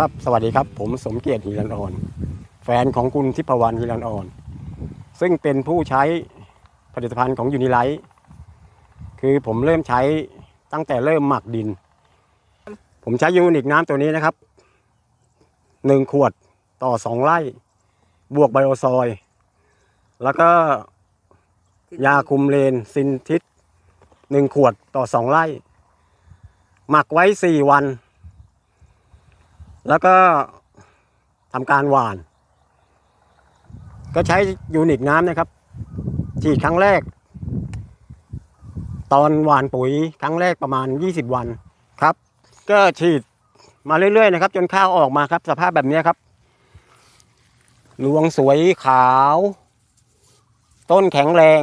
ครับสวัสดีครับ ผมสมเกียรติหิรันอ่อน แฟนของคุณทิพวรรณหิรันอ่อน ซึ่งเป็นผู้ใช้ผลิตภัณฑ์ของยูนิไลท์คือผมเริ่มใช้ตั้งแต่เริ่มหมักดิน ผมใช้ยูนิคน้ำตัวนี้นะครับหนึ่งขวดต่อสองไร่ บวกไบโอซอย แล้วก็ยาคุมเลนซินทิสหนึ่งขวดต่อสองไร่ หมักไว้สี่วัน แล้วก็ทำการหว่าน ก็ใช้ยูนิคน้ำนะครับฉีดครั้งแรก ตอนหว่านปุ๋ยครั้งแรกประมาณ 20 วันครับ ก็ฉีดมาเรื่อยๆนะครับ จนข้าวออกมาครับ สภาพแบบนี้ครับรวงสวยขาว ต้นแข็งแรง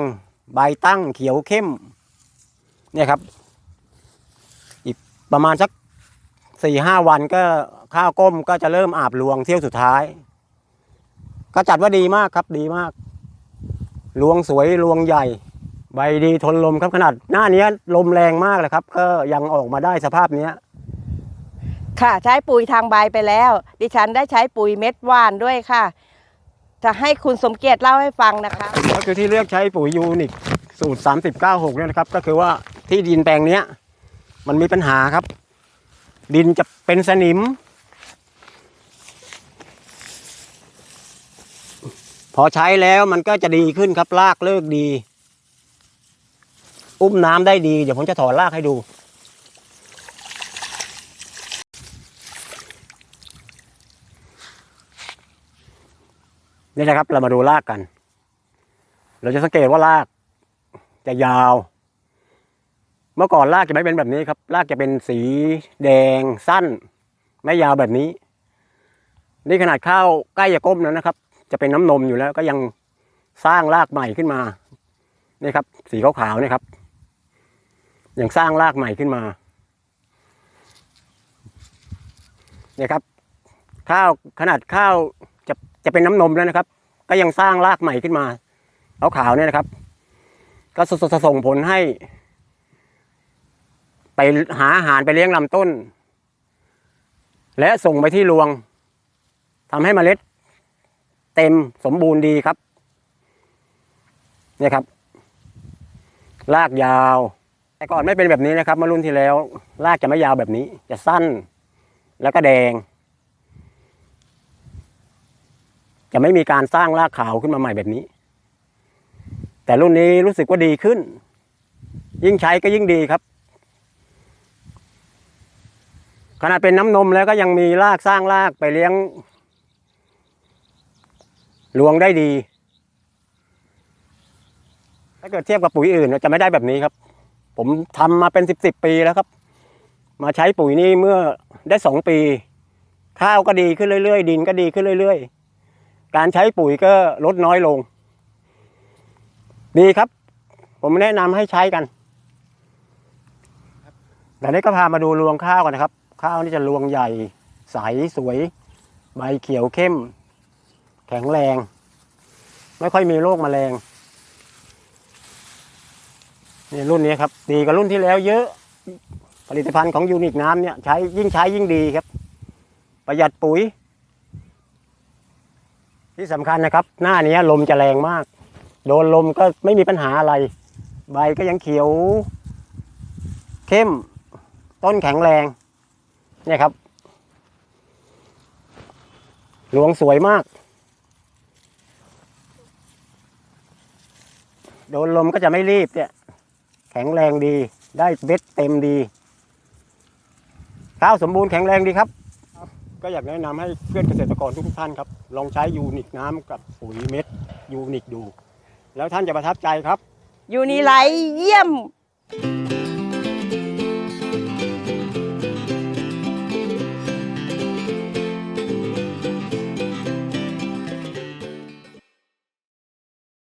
ใบตั้งเขียวเข้ม เนี่ยครับ อีกประมาณสักสี่ห้าวันก็ ข้าวก้มก็จะเริ่มอาบรวงเที่ยวสุดท้าย ก็จัดว่าดีมากครับดีมากรวงสวยรวงใหญ่ ใบดีทนลมครับขนาดหน้านี้ลมแรงมากเลยครับ ก็ยังออกมาได้สภาพเนี้ยค่ะ ใช้ปุ๋ยทางใบไปแล้ว ดิฉันได้ใช้ปุ๋ยเม็ดหว่านด้วยค่ะ จะให้คุณสมเกียรติเล่าให้ฟังนะคะ ก็คือที่เลือกใช้ปุ๋ยยูนิคสูตร3096เนี่ยนะครับ ก็คือว่าที่ดินแปลงเนี้ย มันมีปัญหาครับ ดินจะเป็นสนิม พอใช้แล้วมันก็จะดีขึ้นครับรากเลิกดี อุ้มน้ำได้ดี เดี๋ยวผมจะถอนรากให้ดู นี่นะครับเรามาดูรากกัน เราจะสังเกตว่าราก จะยาว เมื่อก่อนรากจะไม่เป็นแบบนี้ครับรากจะเป็นสีแดงสั้น ไม่ยาวแบบนี้ นี่ขนาดข้าวใกล้จะก้มแล้วนะครับ จะเป็นน้ำนมอยู่แล้วก็ยังสร้างรากใหม่ขึ้นมานี่ครับ สีขาวๆนี่ครับ ยังสร้างรากใหม่ขึ้นมาเนี่ยครับ ข้าวขนาดข้าวจะจะเป็นน้ำนมแล้วนะครับ ก็ยังสร้างรากใหม่ขึ้นมาขาวๆเนี่ยนะครับ ก็สสส่งผลให้ ไปหาอาหารไปเลี้ยงลำต้น และส่งไปที่รวงทำให้เมล็ด เต็มสมบูรณ์ดีครับ เนี่ยครับ รากยาว แต่ก่อนไม่เป็นแบบนี้นะครับมื่อรุ่นที่แล้ว รากจะไม่ยาวแบบนี้ จะสั้น แล้วก็แดง จะไม่มีการสร้างรากขาวขึ้นมาใหม่แบบนี้ แต่รุ่นนี้รู้สึกว่าดีขึ้น ยิ่งใช้ก็ยิ่งดีครับขนาดเป็นน้ำนมแล้วก็ยังมีรากสร้างรากไปเลี้ยง รวงได้ดี ถ้าเกิดเทียบกับปุ๋ยอื่นจะไม่ได้แบบนี้ครับ ผมทำมาเป็นสิบสิบปีแล้วครับ มาใช้ปุ๋ยนี่เมื่อได้สองปี ข้าวก็ดีขึ้นเรื่อยๆ ดินก็ดีขึ้นเรื่อยๆ การใช้ปุ๋ยก็ลดน้อยลง ดีครับ ผมแนะนำให้ใช้กันแต่นี้ก็พามาดูรวงข้าวกันนะครับ ข้าวนี่จะรวงใหญ่ ใสสวย ใบเขียวเข้ม แข็งแรง ไม่ค่อยมีโรคแมลงนี่รุ่นนี้ครับ ดีกว่ารุ่นที่แล้วเยอะ ผลิตภัณฑ์ของยูนิคน้ำเนี่ยใช้ยิ่งใช้ยิ่งดีครับ ประหยัดปุ๋ย ที่สำคัญนะครับ หน้านี้ลมจะแรงมาก โดนลมก็ไม่มีปัญหาอะไร ใบก็ยังเขียว เข้ม ต้นแข็งแรง เนี่ยครับ หลวงสวยมาก โดนลมก็จะไม่รีบเนี่ย แข็งแรงดี ได้เบ็ดเต็มดีข้าวสมบูรณ์แข็งแรงดีครับ ก็อยากแนะนำให้เพื่อนเกษตรกรทุกท่านครับ ลองใช้ยูนิคน้ำกับปุ๋ยเม็ดยูนิคดู แล้วท่านจะประทับใจครับยูนิไลเยี่ยม